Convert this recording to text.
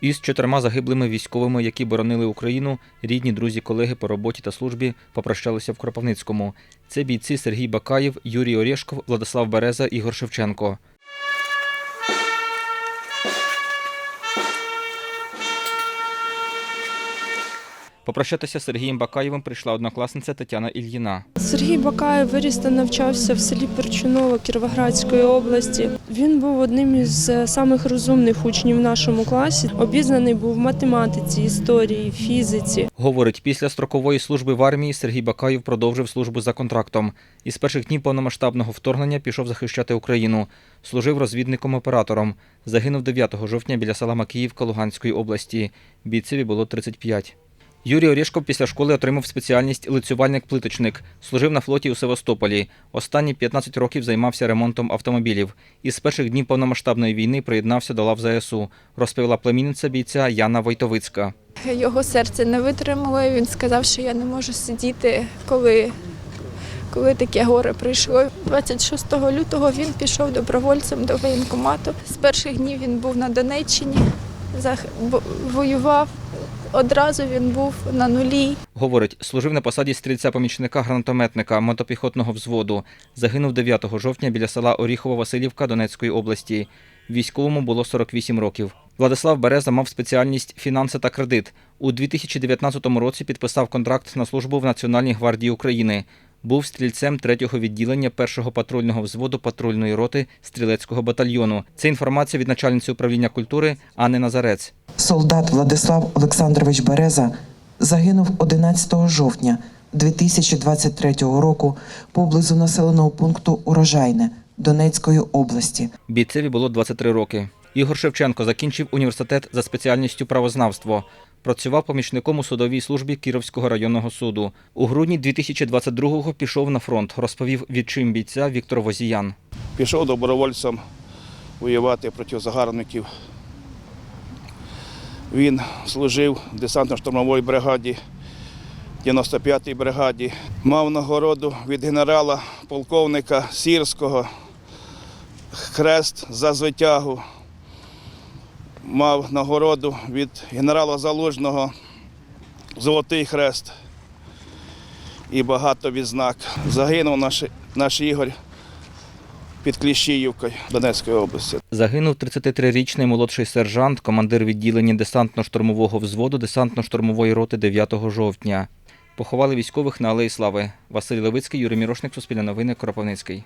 Із чотирма загиблими військовими, які боронили Україну, рідні, друзі, колеги по роботі та службі попрощалися в Кропивницькому. Це бійці Сергій Бакаєв, Юрій Орешков, Владислав Береза, Ігор Шевченко. Попрощатися з Сергієм Бакаєвим прийшла однокласниця Тетяна Ільїна. Сергій Бакаєв виріс та навчався в селі Перчуново Кіровоградської області. Він був одним із е, самих розумних учнів в нашому класі. Обізнаний був в математиці, історії, фізиці. Говорить, після строкової служби в армії Сергій Бакаєв продовжив службу за контрактом. Із перших днів повномасштабного вторгнення пішов захищати Україну. Служив розвідником-оператором. Загинув 9 жовтня біля села Макіївка Луганської області. Бійцеві було 35. Юрій Орешков після школи отримав спеціальність лицювальник-плиточник. Служив на флоті у Севастополі. Останні 15 років займався ремонтом автомобілів. Із перших днів повномасштабної війни приєднався до лав ЗСУ, розповіла племінниця бійця Яна Войтовицька. Його серце не витримало. Він сказав, що я не можу сидіти, коли, коли таке горе прийшло. 26 лютого він пішов добровольцем до воєнкомату. З перших днів він був на Донеччині, воював. Одразу він був на нулі. Говорить, служив на посаді стрільця-помічника гранатометника мотопіхотного взводу. Загинув 9 жовтня біля села Оріхово-Василівка Донецької області. Військовому було 48 років. Владислав Береза мав спеціальність фінанси та кредит. У 2019 році підписав контракт на службу в Національній гвардії України. Був стрільцем 3-го відділення 1-го патрульного взводу патрульної роти стрілецького батальйону. Це інформація від начальниці управління культури Анни Назарець. Солдат Владислав Олександрович Береза загинув 11 жовтня 2023 року поблизу населеного пункту Урожайне Донецької області. Бійцеві було 23 роки. Ігор Шевченко закінчив університет за спеціальністю правознавство. Працював помічником у судовій службі Кіровського районного суду. У грудні 2022-го пішов на фронт, розповів відчим бійця Віктор Возіян. пішов добровольцем воювати проти загарбників. Він служив в десантно-штурмовій бригаді, 95-й бригаді. Мав нагороду від генерала полковника Сірського, хрест за звитягу. Мав нагороду від генерала Залужного, Золотий хрест і багато відзнак. Загинув наш, наш Ігор під Кліщіївкою Донецької області. Загинув 33-річний молодший сержант, командир відділення десантно-штурмового взводу десантно-штурмової роти 9 жовтня. Поховали військових на Алеї Слави. Василь Левицький, Юрій Мірошник, Суспільне новини, Кропивницький.